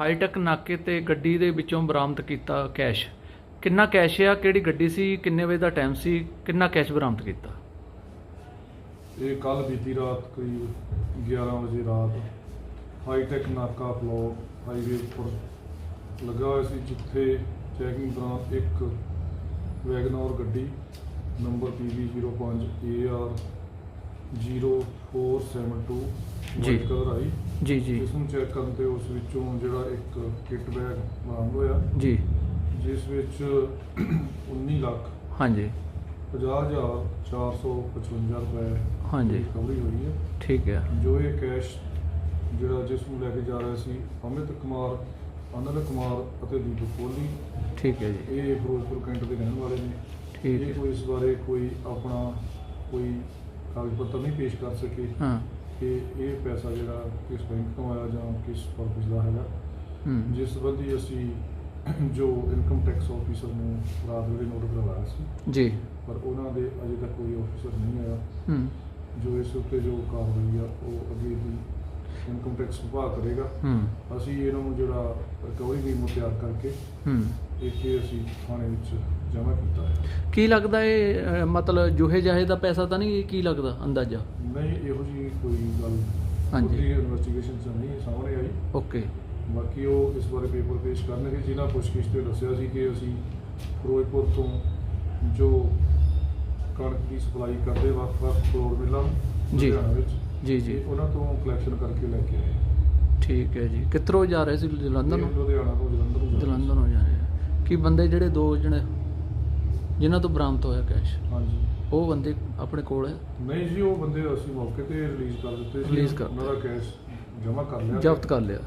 High-tech ਨਾਕੇ ਤੇ ਗੱਡੀ ਦੇ ਵਿੱਚੋਂ ਬਰਾਮਦ ਕੀਤਾ ਕੈਸ਼। ਕਿੰਨਾ ਕੈਸ਼ ਆ, ਕਿਹੜੀ ਗੱਡੀ ਸੀ, ਕਿੰਨੇ ਵਜੇ ਦਾ ਟਾਈਮ ਸੀ, ਕਿੰਨਾ ਕੈਸ਼ ਬਰਾਮਦ ਕੀਤਾ? ਇਹ ਕੱਲ ਬੀਤੀ ਰਾਤ ਕਰੀਬ 11 ਵਜੇ ਰਾਤ ਹਾਈਟੈਕ ਨਾਕਾ ਫਲੋ ਹਾਈਵੇ ਉੱਪਰ ਲੱਗਾ ਹੋਇਆ ਸੀ, ਜਿੱਥੇ ਚੈਕਿੰਗ ਦੌਰਾਨ ਇੱਕ ਵੈਗਨੋਰ ਗੱਡੀ ਨੰਬਰ PB05 AR 0472 ਜੀ। ਵਾਈਟ ਕਲਰ ਆਈ। ਜੀ ਜੀ। ਇਸ ਨੂੰ ਚੈੱਕ ਕਰਨ ਤੇ ਉਸ ਵਿੱਚੋਂ ਜਿਹੜਾ ਇੱਕ ਕਿੱਟ ਬੈਗ ਬਰਾਮਦ ਹੋਇਆ। ਜੀ। ਜਿਸ ਵਿੱਚ 19 ਲੱਖ ਹਾਂਜੀ। 50455 ਰੁਪਏ ਹਾਂਜੀ। ਰਿਕਵਰੀ ਹੋਈ ਹੈ। ਠੀਕ ਹੈ। ਜੋ ਇਹ ਕੈਸ਼ ਜਿਹੜਾ ਜਿਸ ਨੂੰ ਲੈ ਕੇ ਜਾ ਰਿਹਾ ਸੀ ਅਮਿਤ ਕੁਮਾਰ ਅਨਲ ਕੁਮਾਰ ਅਤੇ ਦੀਪਕ ਕੋਹਲੀ ਠੀਕ ਹੈ ਜੀ। ਇਹ ਫਿਰੋਜ਼ਪੁਰ ਕੈਂਟ ਦੇ ਰਹਿਣ ਵਾਲੇ ਨੇ। ਠੀਕ ਇਹ ਹੈ। ਕੋਈ ਇਸ ਬਾਰੇ ਕੋਈ ਆਪਣਾ ਕੋਈ ਕਾਗਜ਼ ਪੱਤਰ ਨਹੀਂ ਪੇਸ਼ ਕਰ ਸਕੇ ਹਾਂ। ਕਿ ਇਹ ਪੈਸਾ ਜਿਹੜਾ ਕਿਸ ਬੈਂਕ ਤੋਂ ਆਇਆ ਜਾਂ ਕਿਸ ਪਰਪਸ ਦਾ ਹੈਗਾ। ਹੂੰ। ਜਿਸ ਸੰਬੰਧੀ ਅਸੀਂ ਜੋ ਇਨਕਮ ਟੈਕਸ ਆਫੀਸਰ ਨੂੰ ਰਾਤ ਵੇਲੇ ਨੋਟ ਕਰਵਾਇਆ ਸੀ। ਜੀ। ਪਰ ਉਹਨਾਂ ਦੇ ਅਜੇ ਤੱਕ ਕੋਈ ਆਫੀਸਰ ਨਹੀਂ ਆਇਆ। ਹੂੰ। ਜੋ ਇਸ ਉੱਤੇ ਜੋ ਕਾਰਵਾਈ ਆ ਉਹ ਅੱਗੇ ਟੈਕਸ ਵਿਭਾਗ ਕਰੇਗਾ। ਹੂੰ। ਅਸੀਂ ਇਹਨਾਂ ਨੂੰ ਜਿਹੜਾ ਰਿਕਵਰੀ ਟੀਮ ਤਿਆਰ ਕਰਕੇ ਹੂੰ। ਇੱਥੇ ਅਸੀਂ ਥਾਣੇ ਵਿੱਚ ਜਮ੍ਹਾਂ ਕੀਤਾ ਹੈ ਕੀ ਲੱਗਦਾ ਇਹ ਅਹ, ਮਤਲਬ ਜੋਹੇ ਜਾਹੇ ਦਾ ਪੈਸਾ ਤਾਂ ਨਹੀਂ ਕੀ ਲੱਗਦਾ ਅੰਦਾਜ਼ਾ? ਨਹੀਂ ਇਹੋ ਜੀ ਕੋਈ ਗੱਲ ਹਾਂਜੀ। ਪੂਰੀ ਇਨਵੈਸਟੀਗੇਸ਼ਨ ਚ ਨਹੀਂ ਸਾਹਮਣੇ ਆਈ। ਓਕੇ। ਬਾਕੀ ਉਹ ਇਸ ਬਾਰੇ ਪੇਪਰ ਪੇਸ਼ ਕਰਨਗੇ ਜਿਨ੍ਹਾਂ ਪੁੱਛਗਿੱਛ ਤੇ ਦੱਸਿਆ ਸੀ ਕਿ ਅਸੀਂ ਫਿਰੋਜ਼ਪੁਰ ਤੋਂ ਜੋ ਕਣਕ ਦੀ ਸਪਲਾਈ ਕਰਦੇ ਵੱਖ-ਵੱਖ ਫਲੋਰ ਮਿਲਾਂ ਨੂੰ ਜੀ। ਲੁਧਿਆਣਾ ਵਿੱਚ ਜੀ ਜੀ। ਉਹਨਾਂ ਤੋਂ ਕਲੈਕਸ਼ਨ ਕਰਕੇ ਲੈ ਕੇ ਆਏ। ਠੀਕ ਹੈ ਜੀ। ਕਿੱਧਰੋਂ ਜਾ ਰਹੇ ਸੀ? ਜਲੰਧਰ ਨੂੰ? ਲੁਧਿਆਣਾ ਤੋਂ ਜਲੰਧਰ ਨੂੰ ਜਾ ਰਹੇ ਸੀ। ਜਲੰਧਰ ਨੂੰ ਜਾ ਰਹੇ ਆ। ਕੀ ਬੰਦੇ ਜਿਹੜੇ ਦੋ ਜਣੇ ਜਿਨ੍ਹਾਂ ਤੋਂ ਬਰਾਮਦ ਹੋਇਆ ਕੈਸ਼? ਹਾਂਜੀ। ਉਹ ਬੰਦੇ ਆਪਣੇ ਕੋਲ ਹੈ? ਨਹੀਂ ਜੀ ਉਹ ਬੰਦੇ ਅਸੀਂ ਮੌਕੇ ਤੇ ਰਿਲੀਜ਼ ਕਰ ਦਿੱਤੇ ਸੀ। Release ਕਰ ਉਹਨਾਂ ਦਾ ਕੈਸ਼ ਜਮ੍ਹਾਂ ਕਰ ਲਿਆ। ਜ਼ਬਤ ਕਰ ਲਿਆ।